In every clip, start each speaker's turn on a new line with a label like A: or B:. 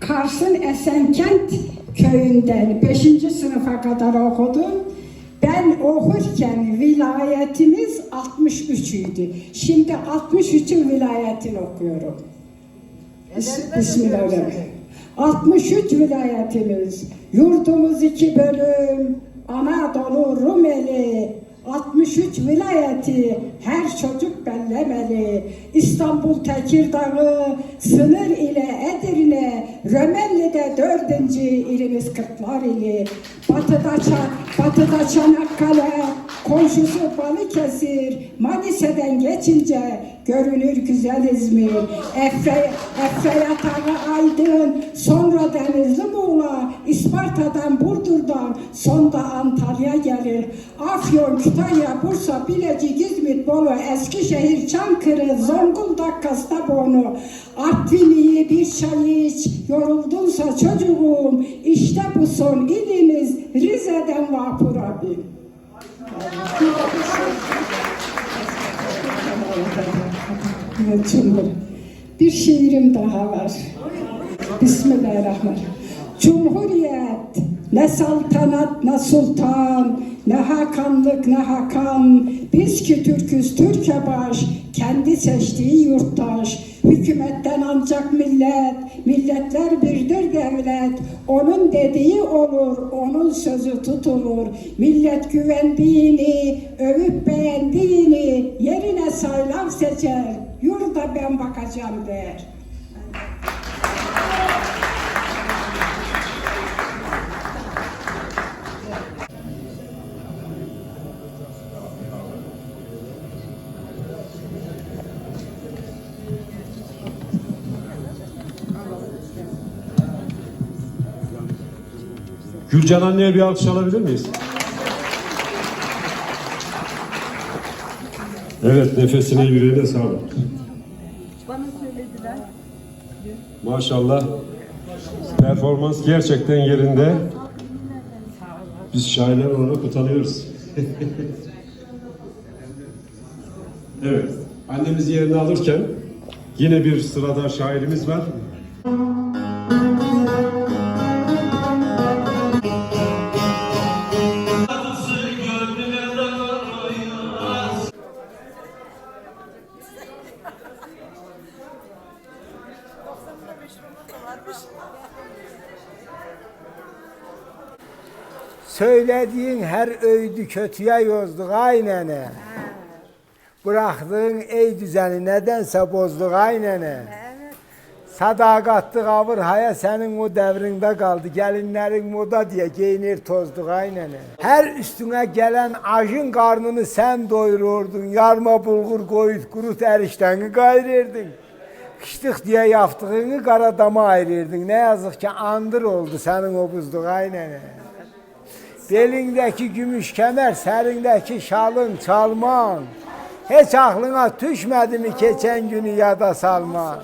A: Kars'ın Esenkent köyünden 5. sınıfa kadar okudum. Ben okurken vilayetimiz 63 idi. Şimdi 63'ün vilayetini okuyorum. Bis- Bismillahirrahmanirrahim. 63 vilayetimiz, yurdumuz iki bölüm, Anadolu Rumeli, 63 vilayeti her çocuk bellemeli. İstanbul Tekirdağ'ı sınır ile Edirne, Römelli'de dördüncü ilimiz Kırklar ili. Batıda, batıda Çanakkale, komşusu Balıkesir, Manisa'dan geçince görünür güzel İzmir. Efre, Efre yatağı Aydın, sonra Denizli Muğla, İsparta'dan Burdur'dan, sonra Antalya gelir. Afyon, Kütahya, Bursa, Bilecik, İzmit, Bolu, Eskişehir, Çankırı, Zonguldak, Kastamonu, Artvin iyi bir çay iç, yoruldunsa çocuğum, işte bu son ilimiz Rize'den vapura bin. Evet, Cumhur. Bir şiirim daha var. Bismillahirrahmanirrahim. Cumhuriyet ne saltanat ne sultan ne hakanlık ne hakan biz ki Türküz Türkiye baş kendi seçtiği yurttaş. Hükümetten ancak millet milletler birdir devlet. Onun dediği olur onun sözü tutulur. Millet güvendiğini övüp beğendiğini yerine saylan seçer. Yurda ben bakacağım der.
B: Gülcan anneye bir alkış alabilir miyiz? Evet, nefesine yüreğine sağlık.
C: Bana söylediler.
B: Maşallah. Performans gerçekten yerinde. Biz şairler olarak utanıyoruz. evet, annemizi yerine alırken yine bir sırada şairimiz var.
D: Söylediğin her öydü kötüye yozduk aynene. Bıraktığın ey düzeni nedense bozduk aynene. Sadakatli kavur haya senin o devrinde kaldı. Gelinlerin moda diye giyinir tozduk aynene. Her üstüne gelen ajın karnını sen doyururdun. Yarma bulgur koyut kurut erişteni gayrirdin. Kıştık diye yaptığını kara dama ayırırdın. Ne yazık ki andır oldu senin o buzduk aynene. Belindeki gümüş kemer, serindeki şalın çalman. Hiç aklına düşmedi mi geçen günü ya da salman?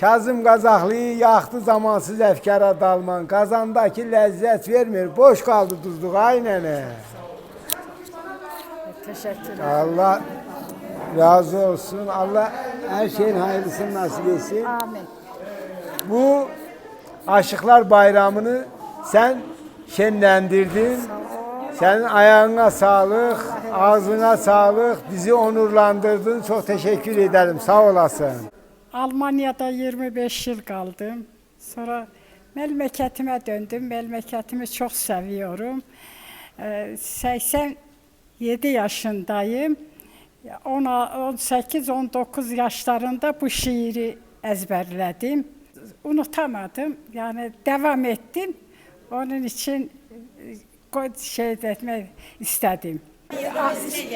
D: Kazım Kazaklı'yı yaktı zamansız efkara dalman. Kazandaki lezzet vermiyor, boş kaldı tuzluk aynen.
C: Teşekkür
D: Allah razı olsun. Allah her şeyin hayırlısını nasip etsin.
C: Amin.
D: Bu Aşıklar Bayramı'nı sen şenlendirdin. Senin ayağına sağlık, ağzına sağlık, bizi onurlandırdın. Çok teşekkür ederim. Sağ olasın.
A: Almanya'da 25 yıl kaldım. Sonra memleketime döndüm. Memleketimi çok seviyorum. Ee, 87 yaşındayım. 18-19 yaşlarında bu şiiri ezberledim. Unutamadım. Yani devam ettim. Onun için e, şey etmek istedim.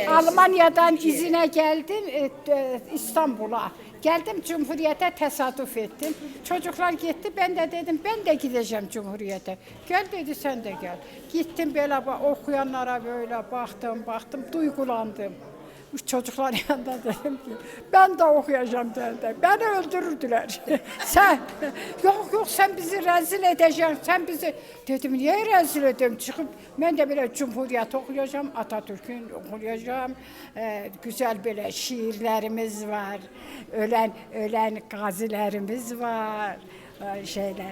A: Almanya'dan izine geldim e, e, İstanbul'a. Geldim Cumhuriyet'e tesadüf ettim. Çocuklar gitti ben de dedim ben de gideceğim Cumhuriyet'e. Gel dedi sen de gel. Gittim böyle okuyanlara böyle baktım baktım duygulandım. Çocuklar yanında dedim ki ben de okuyacağım dedi. Beni öldürürdüler. sen yok yok sen bizi rezil edeceksin. Sen bizi dedim niye rezil edeyim? Çıkıp ben de böyle Cumhuriyet okuyacağım. Atatürk'ün okuyacağım. Ee, güzel böyle şiirlerimiz var. Ölen ölen gazilerimiz var. Ee, şeyle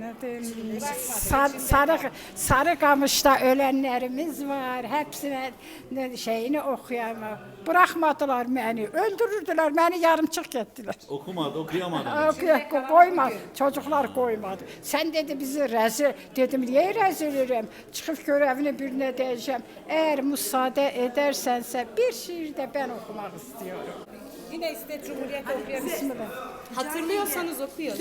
A: ne diyeyim, sar, sarı sarı kamışta ölenlerimiz var. Hepsine ne şeyini okuyamam. Bırakmadılar beni. Öldürürdüler beni yarımçık ettiler.
E: Okumadı, okuyamadı.
A: Okuya- koyma. Çocuklar koymadı. Sen dedi bizi rezil. Dedim niye rezil ederim? Çıkıp görevini birine diyeceğim. Eğer müsaade edersense bir şiir de ben okumak istiyorum.
C: Yine iste Cumhuriyet.
A: Bismillah.
C: Hatırlıyorsanız okuyun.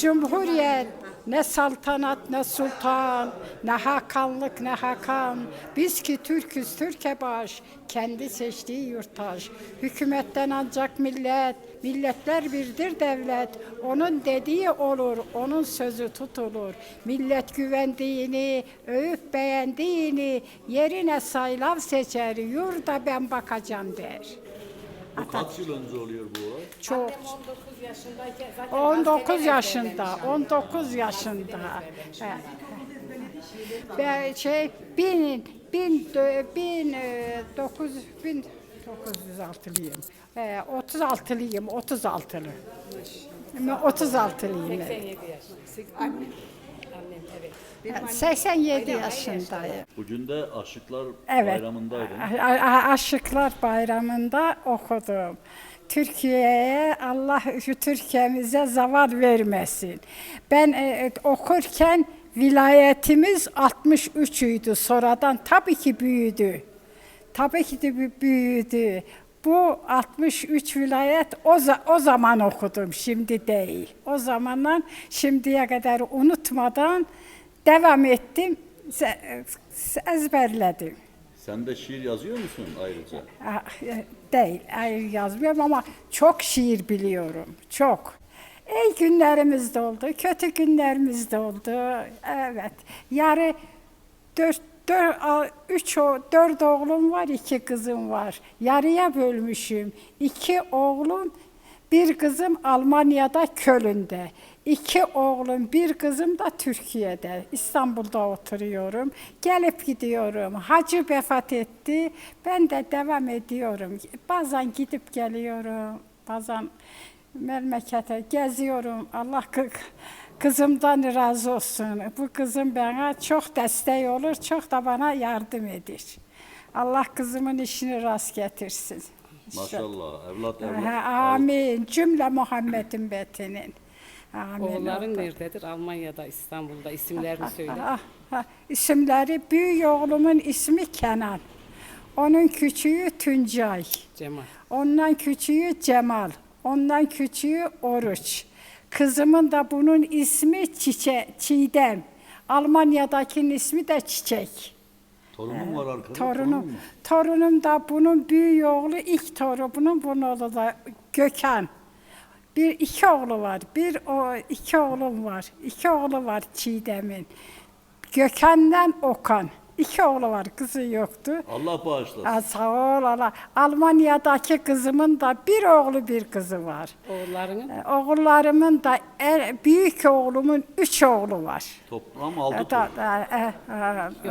A: Cumhuriyet ne saltanat ne sultan, ne hakanlık ne hakan. Biz ki Türküz Türkiye baş, kendi seçtiği yurttaş. Hükümetten ancak millet, milletler birdir devlet. Onun dediği olur, onun sözü tutulur. Millet güvendiğini, övüp beğendiğini, yerine saylav seçer, yurda ben bakacağım der.
E: Bu kaç yıl önce oluyor bu olay?
A: Çok.
C: 19 yaşındayken zaten
A: 19 yaşında, 19 yaşında. He. Ben şey bin bin dö- bin e, dokuz bin dokuz yüz altılıyım. E, 36'lıyım, 36'lı. Ben 36'lıyım. ben.
C: 87 yaşında. Annem, annem evet. Annem
A: 87
C: aynı- aynı
A: yaşındayım.
E: Bugün de Aşıklar
A: Evet.
E: Bayramı'ndaydın.
A: A- A- Aşıklar Bayramı'nda okudum. Türkiye'ye Allah şu Türkiye'mize zavar vermesin. Ben e, e, okurken vilayetimiz 63 idi. Sonradan tabii ki büyüdü. Tabii ki de bü- büyüdü. Bu 63 vilayet o, za- o zaman okudum, şimdi değil. O zamandan şimdiye kadar unutmadan devam ettim, ezberledim.
E: Sen de şiir yazıyor musun ayrıca?
A: Ah, e, Değil, ayrı yazmıyorum ama çok şiir biliyorum, çok. İyi günlerimiz de oldu, kötü günlerimiz de oldu. Evet, yarı dört, dört, a- üç, o- dört oğlum var, iki kızım var. Yarıya bölmüşüm. İki oğlum, bir kızım Almanya'da Köln'de. İki oğlum, bir kızım da Türkiye'de. İstanbul'da oturuyorum. Gelip gidiyorum. Hacı vefat etti. Ben de devam ediyorum. Bazen gidip geliyorum. Bazen memlekete geziyorum. Allah kı- kızımdan razı olsun. Bu kızım bana çok destek olur, çok da bana yardım eder. Allah kızımın işini rast getirsin.
E: Maşallah. Evlat evlat.
A: Ha, amin. Cümle Muhammed'in ümmetinin. Amin.
C: Oğulların nerededir? Almanya'da, İstanbul'da. İsimlerini söyle.
A: Ah, ah, isimleri, büyük oğlumun ismi Kenan. Onun küçüğü Tuncay.
C: Cemal.
A: Ondan küçüğü Cemal. Ondan küçüğü Oruç. Kızımın da bunun ismi Çiçe, Çiğdem. Almanya'dakinin ismi de Çiçek.
E: Torunum var arkada.
A: Torunum, torunum da bunun büyük oğlu, ilk torunum bunun oğlu da Gökhan. Bir iki oğlu var. Bir o iki oğlum var. İki oğlu var Çiğdem'in. Gökhan'dan Okan. İki oğlu var, kızı yoktu.
E: Allah bağışlasın.
A: Aa, sağ ol Allah. Almanya'daki kızımın da bir oğlu bir kızı var.
C: Oğullarının
A: Ee, Oğullarımın da en, büyük oğlumun üç oğlu var.
E: Toplam 6
A: Da,
E: torun.
A: da, e,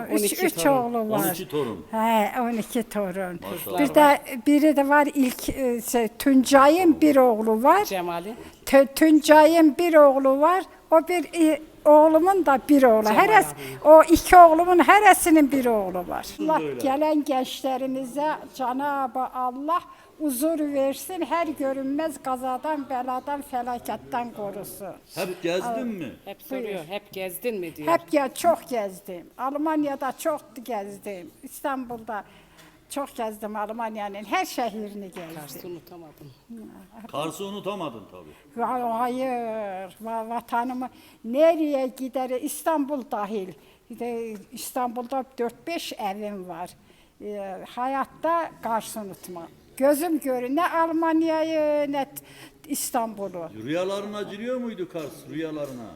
A: e, üç,
C: 12
A: üç
C: torun.
A: oğlu var.
E: 12 torun.
A: He, 12 torun.
E: Maşallah.
A: Bir de biri de var ilk e, şey, Tuncay'ın bir oğlu var.
C: Cemal'in.
A: Tü- Tuncay'ın bir oğlu var. O bir e, oğlumun da bir oğlu. Heres, o iki oğlumun heresinin bir oğlu var. Allah gelen gençlerimize Cenab-ı Allah huzur versin. Her görünmez kazadan, beladan, felaketten korusun.
E: Hep gezdin mi?
C: Hep soruyor. Hep gezdin mi diyor.
A: Hep ya çok gezdim. Almanya'da çok gezdim. İstanbul'da çok gezdim Almanya'nın her şehrini gezdim.
C: Kars'ı unutamadım.
E: Kars'ı unutamadın tabii.
A: Va- Hayır, va- vatanımı nereye gider? İstanbul dahil. Bir de İstanbul'da 4-5 evim var. Ee, hayatta karşı unutma. Gözüm görür ne Almanya'yı ne t- İstanbul'u.
E: Rüyalarına giriyor muydu Kars? Rüyalarına.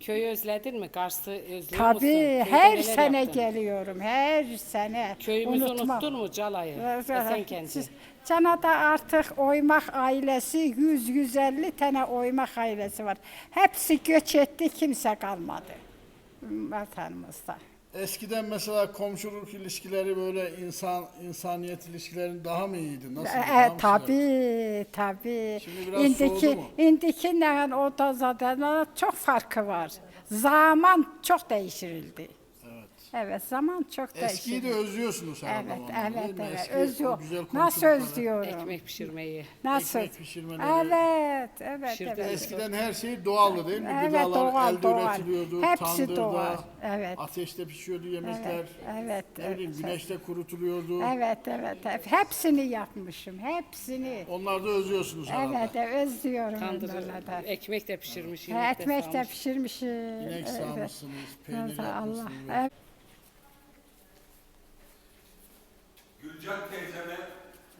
C: Köyü özledin mi? Kars'ı özlüyor musun?
A: Tabii
C: Köyde
A: her
C: neler
A: sene
C: yaptın?
A: geliyorum. Her sene.
C: Köyümüzü
A: Unutmam.
C: unuttun mu Calay'ı? Esenkendi.
A: Siz- Canada artık oymak ailesi 100-150 tane oymak ailesi var. Hepsi göç etti, kimse kalmadı vatanımızda.
F: Eskiden mesela komşuluk ilişkileri böyle insan insaniyet ilişkilerin daha mı iyiydi? Nasıl?
A: E,
F: sıcak?
A: tabii, tabii.
F: Şimdi biraz
A: indiki,
F: soğudu mu?
A: indiki ne o da zaten çok farkı var. Zaman çok değiştirildi.
F: Evet.
A: Zaman çok
F: Eskiyi de özlüyorsunuz her
A: Evet,
F: zaman. değil
A: evet,
F: mi?
A: evet.
F: Eski o
A: Özlüyor.
F: güzel
A: Nasıl
F: komşulukları.
A: özlüyorum?
C: Ekmek pişirmeyi.
A: Nasıl?
F: ekmek pişirmeleri.
A: Evet, evet,
C: Pişirdi.
A: evet.
F: Eskiden her şey doğaldı değil mi?
A: Evet,
F: Gıdalar
A: doğal,
F: elde
A: doğal.
F: üretiliyordu,
A: Hepsi
F: tandırda,
A: doğal, evet.
F: ateşte pişiyordu yemekler.
A: Evet, evet,
F: Ne bileyim
A: evet.
F: güneşte kurutuluyordu.
A: Evet, evet, evet. Hepsini yapmışım, hepsini.
F: Onları da özlüyorsunuz herhalde.
A: Evet, evet, özlüyorum onlarla da.
C: ekmek de pişirmiş.
A: Ha,
C: yemek de
A: Ekmek de pişirmişim.
F: İnek
A: Evet.
F: sağmışsınız, peynir
A: Allah.
F: yapmışsınız.
A: Evet.
G: Gülcan teyzeme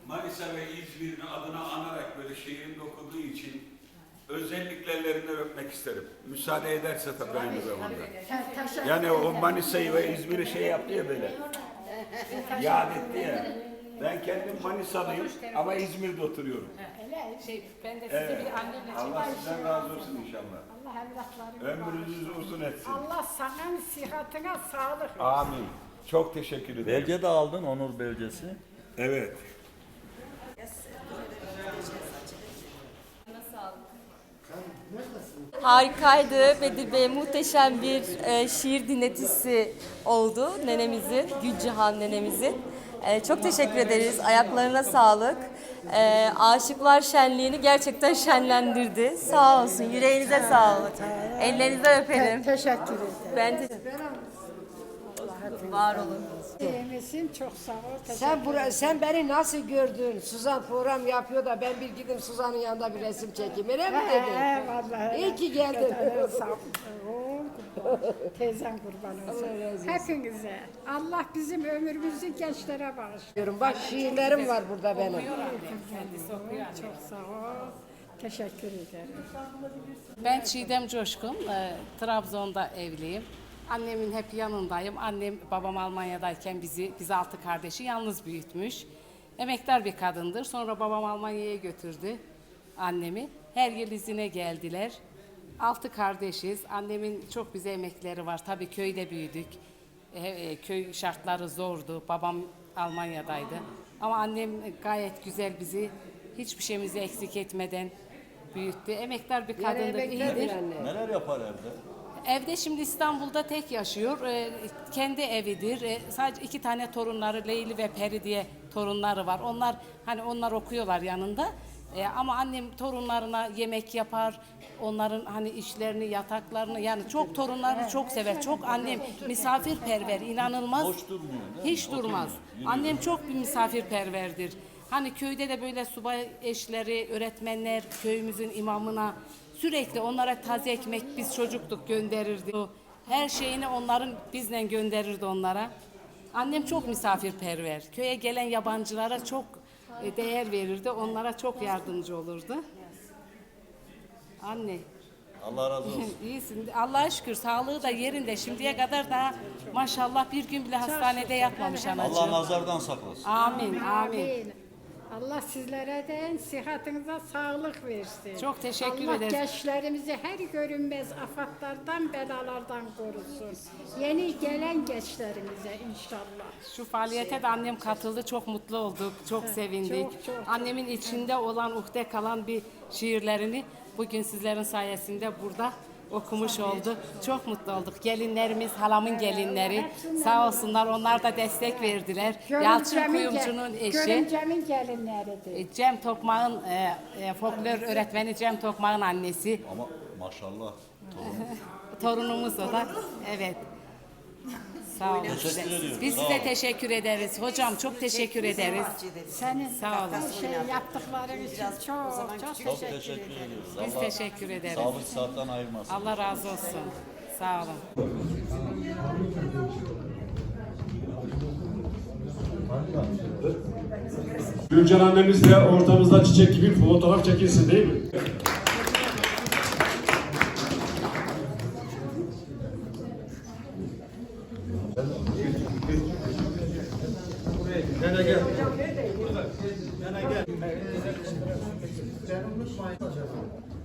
G: Manisa ve İzmir'in adına anarak böyle şiirin okuduğu için özellikle ellerinden öpmek isterim. Müsaade ederse tabii aynı zamanda. Yani o Manisa'yı ve İzmir'i şey yaptı ya böyle. Yad etti ya. Ben kendim Manisalıyım ama İzmir'de oturuyorum.
C: Şey, ben de size bir annemle
G: Allah sizden razı olsun inşallah.
A: Allah evlatlarım.
G: Ömrünüzü uzun etsin.
A: Allah sana sıhhatine sağlık versin.
G: Amin. Çok teşekkür ederim.
E: Belge de aldın, onur belgesi.
G: Evet.
H: Harikaydı. Bedir Bey muhteşem bir e, şiir dinletisi oldu nenemizin, Gülcihan nenemizin. E, çok teşekkür ederiz. Ayaklarına sağlık. E, Aşıklar Şenliği'ni gerçekten şenlendirdi. Sağ olsun. Yüreğinize sağlık. Ellerinizden öperim.
A: Teşekkür ederim.
H: Ben de... Var olun.
A: Yemesin çok sağ ol. Teşekkür
I: Sen bura, sen beni nasıl gördün? Suzan program yapıyor da ben bir gidip Suzan'ın yanında bir resim çekeyim. Öyle mi dedin?
A: He, vallahi.
I: İyi ki geldin.
A: Sağ ol. Kurban. Teyzem kurban olsun. Hepinize. Allah bizim ömrümüzü gençlere bağışlasın.
I: Diyorum, Bak şiirlerim var burada benim.
A: Çok sağ ol. Teşekkür ederim.
C: Ben Çiğdem Coşkun, e, Trabzon'da evliyim. Annemin hep yanındayım. Annem babam Almanya'dayken bizi, biz altı kardeşi yalnız büyütmüş. Emektar bir kadındır. Sonra babam Almanya'ya götürdü annemi. Her yıl izine geldiler. Altı kardeşiz. Annemin çok bize emekleri var. Tabii köyde büyüdük. E, e, köy şartları zordu. Babam Almanya'daydı. Ama annem gayet güzel bizi hiçbir şeyimizi eksik etmeden büyüttü. Emektar bir kadındır, iyidir.
E: Neler yapar evde?
C: Evde şimdi İstanbul'da tek yaşıyor. Ee, kendi evidir. Ee, sadece iki tane torunları Leyli ve Peri diye torunları var. Onlar hani onlar okuyorlar yanında. Ee, ama annem torunlarına yemek yapar. Onların hani işlerini, yataklarını yani çok torunlarını çok sever. Çok annem misafirperver, inanılmaz.
E: Boş durmuyor, değil mi?
C: Hiç durmaz. Annem çok bir misafirperverdir. Hani köyde de böyle subay eşleri, öğretmenler köyümüzün imamına sürekli onlara taze ekmek biz çocuktuk gönderirdi. Her şeyini onların bizle gönderirdi onlara. Annem çok misafirperver. Köye gelen yabancılara çok e, değer verirdi. Onlara çok yardımcı olurdu. Anne.
E: Allah razı olsun.
C: İyisin. Allah'a şükür sağlığı da yerinde. Şimdiye kadar da maşallah bir gün bile hastanede yatmamış anacığım.
E: Allah nazardan saklasın.
C: Amin, amin.
A: Allah sizlere de sıhhatinize sağlık versin.
C: Çok teşekkür
A: Allah
C: ederiz.
A: gençlerimizi her görünmez afatlardan, belalardan korusun. Yeni gelen gençlerimize inşallah.
C: Şu faaliyete de annem katıldı. Çok mutlu olduk. Çok sevindik.
A: çok, çok.
C: Annemin içinde olan, uhde kalan bir şiirlerini bugün sizlerin sayesinde burada okumuş oldu. Çok mutlu olduk. Gelinlerimiz, halamın gelinleri sağ olsunlar onlar da destek verdiler. Yalçın Kuyumcu'nun eşi.
A: Görümcemin gelinleridir.
C: e, Cem Tokmağ'ın e, e, folklor öğretmeni Cem Tokmağ'ın annesi.
E: Ama maşallah.
C: Torunumuz o da. Evet. Sağ olun.
E: Teşekkür ediyorum.
C: Biz
E: Sağ
C: size
E: olun.
C: teşekkür ederiz. Hocam çok teşekkür ederiz.
A: Senin
C: Sağ olun.
A: bu şey yaptıkların için çok çok
E: Çok
A: teşekkür
E: teşekkür
A: ederim.
E: ediyoruz.
C: Biz
E: Allah
C: teşekkür ederiz.
E: sağlık saatten ayırmasın.
C: Allah razı olsun. Sağ olun.
B: Gülcan annemiz de ortamızda çiçek gibi fotoğraf çekilsin değil mi? Hangi